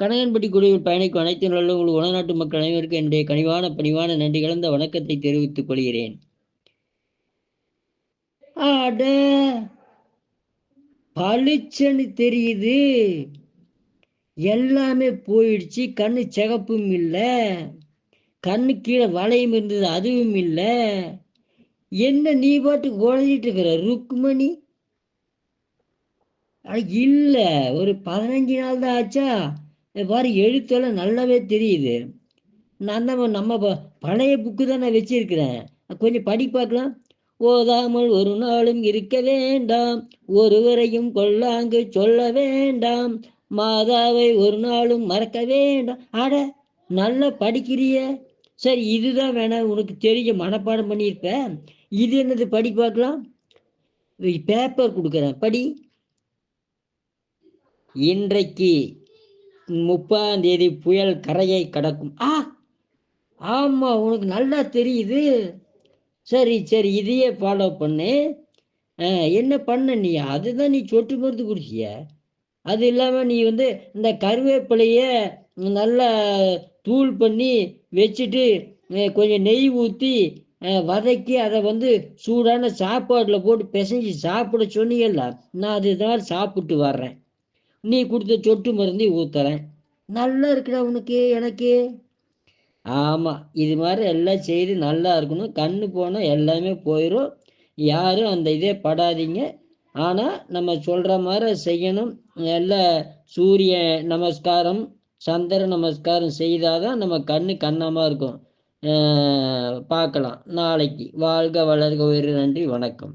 கனகன்பட்டி குடியில் பயணிக்கும் அனைத்து நல்ல உங்கள் உலநாட்டு மக்கள் அனைவருக்கும் என்னுடைய கனிவான பணிவான நன்றி கலந்த வணக்கத்தை தெரிவித்துக் கொள்கிறேன். அட பளிச்சன்னு தெரியுது. எல்லாமே போயிடுச்சு கண்ணு சிகப்பும் இல்லை. கண்ணு கீழே வளையும் இருந்தது அதுவும் இல்லை. என்ன நீ பாட்டு குழஞ்சிட்டு இருக்கிற ருக்மணி? அட ஒரு பதினஞ்சு நாள் தான் ஆச்சா? பாரு எழுத்தெல்லாம் நல்லாவே தெரியுது. நான் தான் நம்ம ப- பழைய புக்கு தான் நான் வச்சிருக்கிறேன் கொஞ்சம் படி பார்க்கலாம். ஓதாமல் ஒரு நாளும் இருக்க வேண்டாம். ஒருவரையும் கொல்லாங்கு சொல்ல வேண்டாம். மாதாவை ஒரு நாளும் மறக்க வேண்டாம். ஆட நல்லா படிக்கிறிய. சரி இதுதான் வேணாம் உனக்கு தெரிஞ்ச மனப்பாடம் பண்ணியிருப்பேன் இது என்னது படி பார்க்கலாம். பேப்பர் கொடுக்குறேன். படி. இன்றைக்கு முப்பதாம் தேதி புயல் கரையை கடக்கும். ஆ ஆமா உனக்கு நல்லா தெரியுது. சரி சரி இதையே ஃபாலோ பண்ணு. என்ன பண்ண நீ? அதுதான் நீ சொட்டு மருந்து குடிச்சிய. அது இல்லாமல் நீ வந்து இந்த கருவேப்பிலைய நல்லா தூள் பண்ணி வச்சுட்டு கொஞ்சம் நெய் ஊற்றி வதக்கி அதை வந்து சூடான சாப்பாட்டில் போட்டு பிசைஞ்சு சாப்பிட சொன்னீங்கல்ல நான் அதுதான் சாப்பிட்டு வர்றேன். நீ கொடுத்த சொட்டு மருந்தை ஊத்துறேன். நல்லா இருக்குடா உனக்கு எனக்கு. ஆமாம் இது மாதிரி எல்லாம் செய்து நல்லா இருக்கணும். கண்ணு போனால் எல்லாமே போயிடும் யாரும் அந்த இதே படாதீங்க. ஆனால் நம்ம சொல்கிற மாதிரி செய்யணும். எல்லா சூரிய நமஸ்காரம் சந்திர நமஸ்காரம் செய்தாதான் நம்ம கண்ணு கண்ணமாக இருக்கும். பார்க்கலாம். நாளைக்கு. வாழ்க வளர்க. உயிர் நன்றி. வணக்கம்.